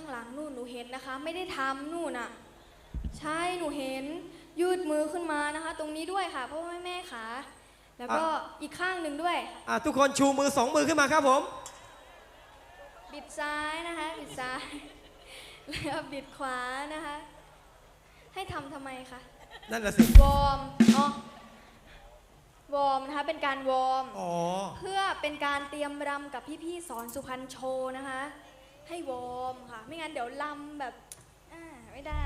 างหลังนู่นหนูเห็นนะคะ ไม่ได้ทำนู่นน่ะ ใช่หนูเห็นยืดมือขึ้นมานะคะ ตรงนี้ด้วยค่ะเพราะว่าแม่ขาแล้วก็อีกข้างหนึ่งด้วยอะทุกคนชูมือสองมือขึ้นมาครับผม บิดซ้ายนะคะ บิดซ้ายแล้วบิดขวานะคะ ให้ทำทำไมคะนั่นน่ะสิวอร์มอ๋อวอร์มนะคะเป็นการวอร์มอ๋อเพื่อเป็นการเตรียมรำกับพี่ๆสอนสุพรรณโชว์นะคะ ให้วอร์มค่ะ ไม่งั้นเดี๋ยวลำแบบอ่าไม่ได้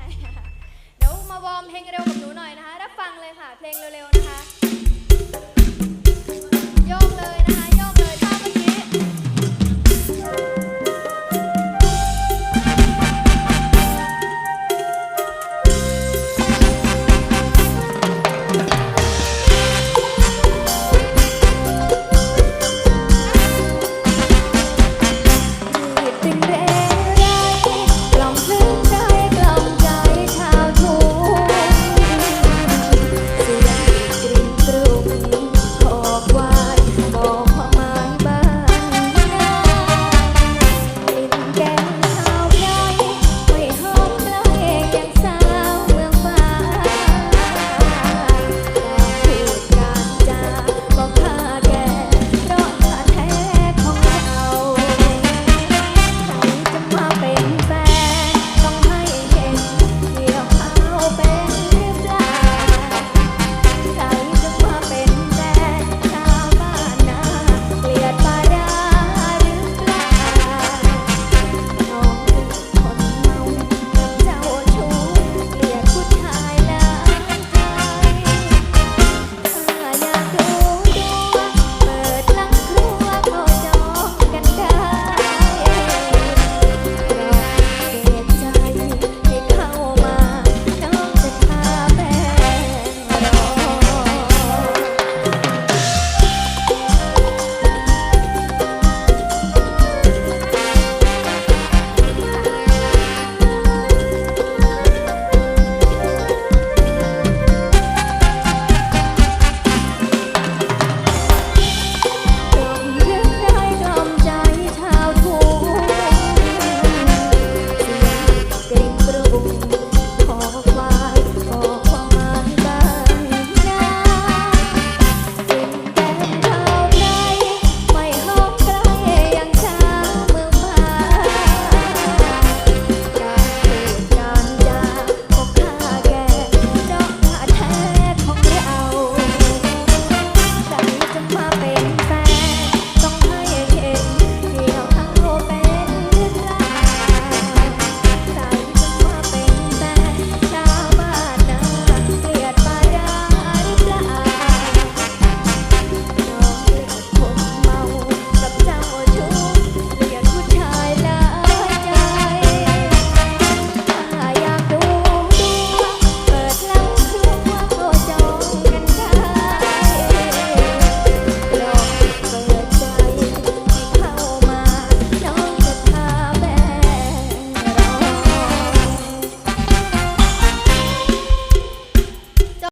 เดี๋ยวมาวอร์มเพลงเร็วกับหนูหน่อยนะคะ รับฟังเลยค่ะ เพลงเร็วๆ บ